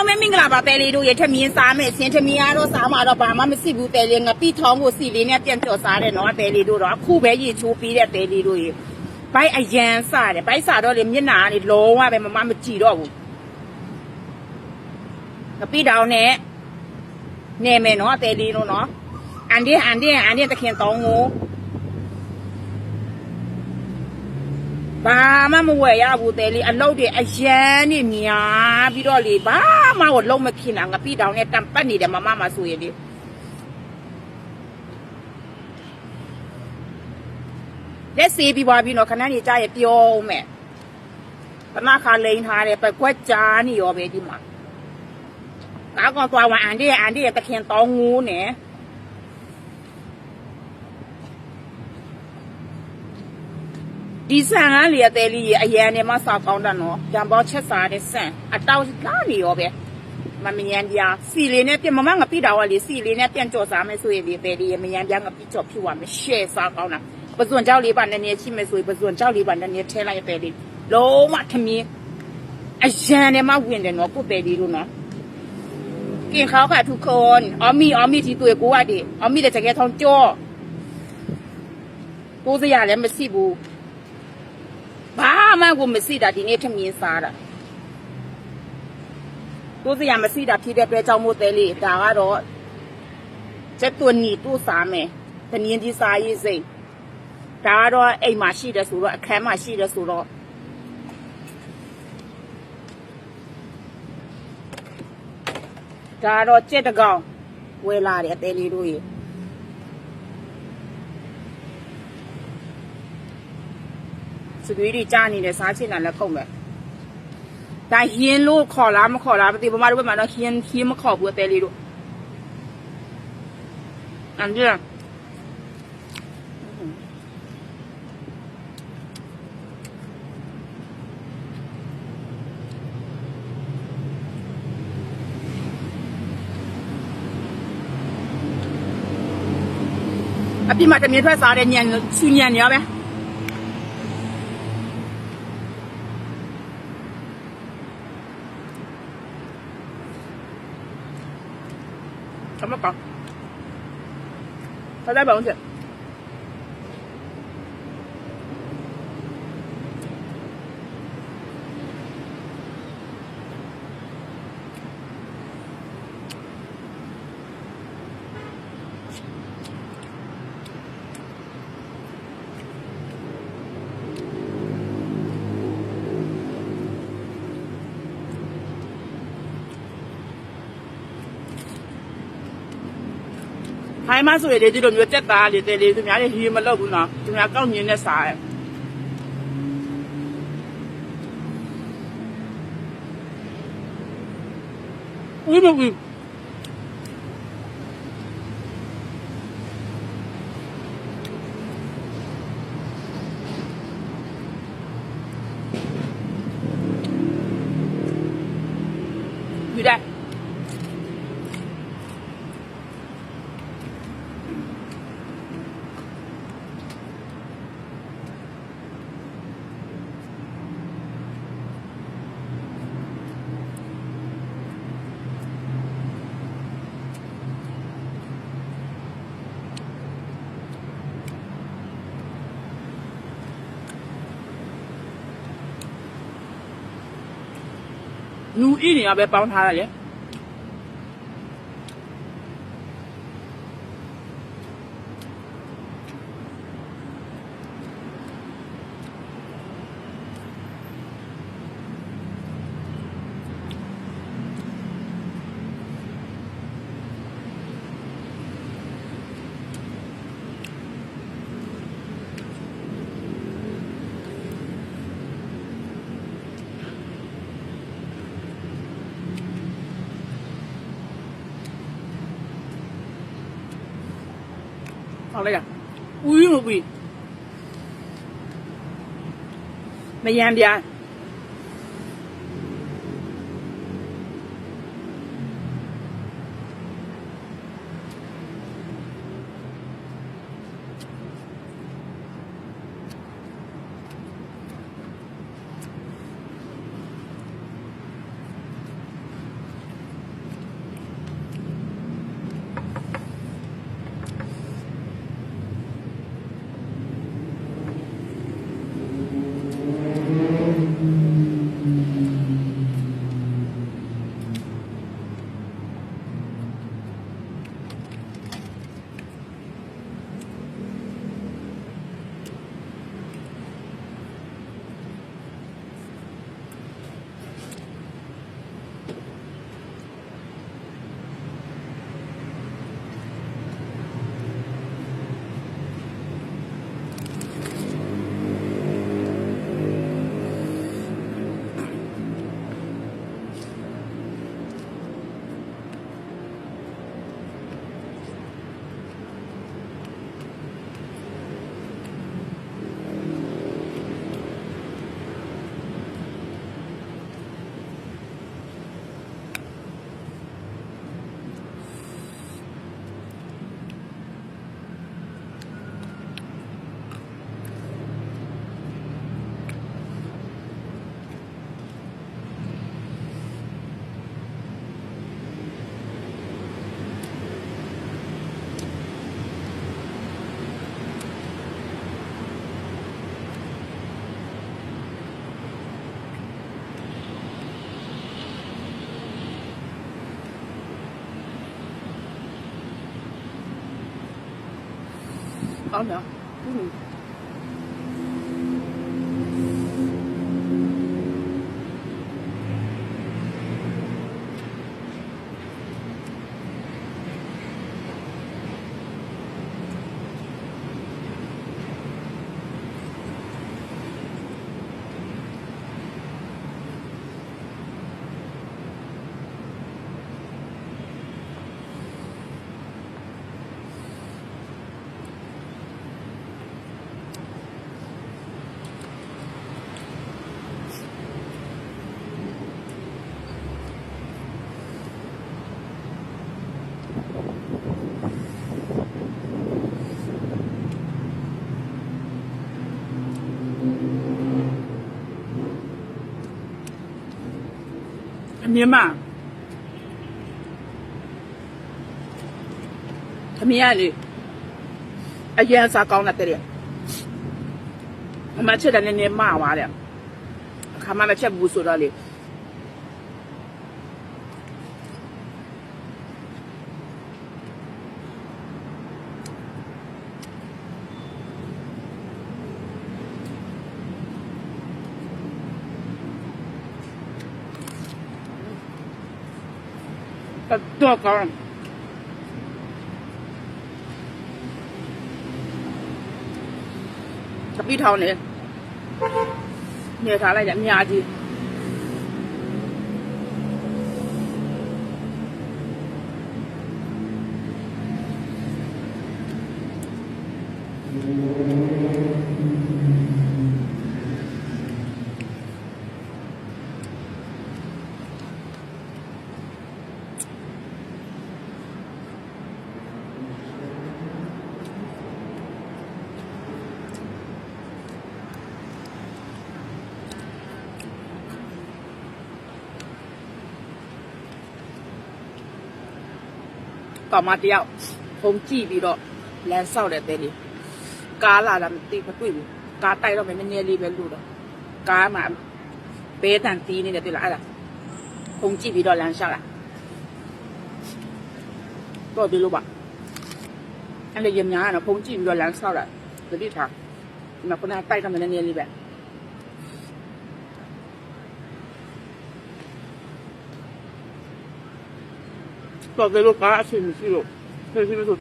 လုံးမဲမင်္ဂလာပါတဲလေးတို့ရထမင်းစားမယ်ဆင်းထမင်းကတော့စားမှာတော့ဘာမှမရှိဘူးတဲလေးငပိထောင်းကိုစီလေးနဲ့ပြန်ကြော်စားတယ်နော်တဲလေးတို့တော့အခုပဲရေချိုးပြီးတဲ့တဲလေးတို့ရေဘိုက်အရန်စားတယ်ဘိုက်စားတော့လေမျက်နှာကနေလုံးဝပဲမမမကြည့်တော့ဘူးငပိတောင်းနဲ့နေမယ်နော်တဲလေးတို့နော်အန်ဒီအန်ဒီအန်ဒီတခင်တောင်းကို ဘာမှမဝယ်ရဘူးတဲလေးအလုပ်တွေအရန်နေများပြီးတော့လေဘာမှကိုလုံးမခင်တာငပိတောင်းနဲ့တံပတ်နေတယ်မမမဆိုရင်လေလက်စေးပြီးပါပြီနော်ခဏနေကြရပြောဦးမယ်ပမခါလိန်ထားတယ်ပကွက်ကြားနေရောပဲဒီမှာကားကောင်သွားဝအန်ဒီအန်ဒီတခင်တောင်းငိုးနဲ့ ဒီဆန်ကားလေအသေးလေးရအရန်နဲ့မှစောက်ကောင်းတယ်နော်။ကြံပေါ်ချက်စားတဲ့ဆန်အတောက်လာနေရောပဲ။မမြန်ပြစီလေးနဲ့ပြင်မမငါပြတာဝလေစီလေးနဲ့ပြန်ကြော်စားမယ်ဆိုရင်ဒီသေးလေးရမမြန်ပြငါပြကြော်ဖြူပါမယ်ရှယ်စားကောင်းတာ။ပဇွန်ကြောက်လေးပါနည်းနည်းရှိမယ်ဆိုရင်ပဇွန်ကြောက်လေးပါနည်းနည်းထဲလိုက်သေးလေး။လုံးဝခမင်းအရန်နဲ့မှဝင်တယ်နော်ကိုသေးလေးတို့နော်။กินเขาค่ะทุกคนออมมี่ออมมี่ที่ตัวกูอ่ะดิออมมี่แต่จะแกทองจ้อกูจะอยากแล้วมาสิบู မှကိုမရှိတာဒီနေ့ထမင်းစားတာကိုစရာမရှိတာဖြစ်တဲ့အတွက်ကြောင့်မို့သေးလေးဒါကတော့ချက်သွနီတူစားမယ်တနင်းကြီးစားရေးစိတ်ဒါကတော့အိမ်မှာရှိတယ်ဆိုတော့အခန်းမှာရှိတယ်ဆိုတော့ဒါကတော့ကြက်တကောင်ဝယ်လာတယ်အသေးလေးတို့ရေ သွေးတွေကြားနေတယ်စားချင်တာလည်းခုံပဲဒါဟင်းလို့ခေါ်လားမခေါ်လားမသိဘူးမမတို့ဘက်မှာတော့ဟင်းဟင်းမခေါ်ဘူးအသေးလေးတို့အန်ဒီလားအပြစ်မှာတမင်ထွက်စားတဲ့ညံဆူညံနေရပဲ 来，保险公。 ခိုင်းမဆိုရလေဒီလိုမျိုးတက်သားလေးတဲလေးသူများလေးဟီမလုပ်ဘူးနော်သူများကောက်ညင်းနဲ့စားရဲ့ဦးမဦးဒီတဲ့ နူအင်းနေရပဲပေါင်းထားရလေ ဟောလိုက်ရဦးမဦးမယံပြား ကောင်းတ အမြင်မအမြင်ရလေအရင်စားကောင်းတဲ့တဲ့အမချက်တယ်နည်းနည်းမသွားတယ်အခါမှမချက်ဘူးဆိုတော့လေ တော့ကောင်းတပိထောင်းနေနေထားလိုက်ကြအများကြီး ကောင်မတယောက်ဖုံကြည့်ပြီးတော့လမ်းဆောက်တဲ့တဲလေးကားလာတာမသိမတွေ့ဘူးကားတိုက်တော့မယ်နည်းနည်းလေးပဲလို့တော့ကားမှာဘေးတန်တီးနေတယ်တွေ့လားအဲ့ဒါဖုံကြည့်ပြီးတော့လမ်းလျှောက်လာတော့ဒီလိုပါအဲ့လေရများကတော့ဖုံကြည့်ပြီးတော့လမ်းဆောက်လာတတိထားဒီမှာခုနကတိုက်တော့မယ်နည်းနည်းလေးပဲ တော့ဒီလိုကားအဆင်မရှိလို့ဆင်ရှိလို့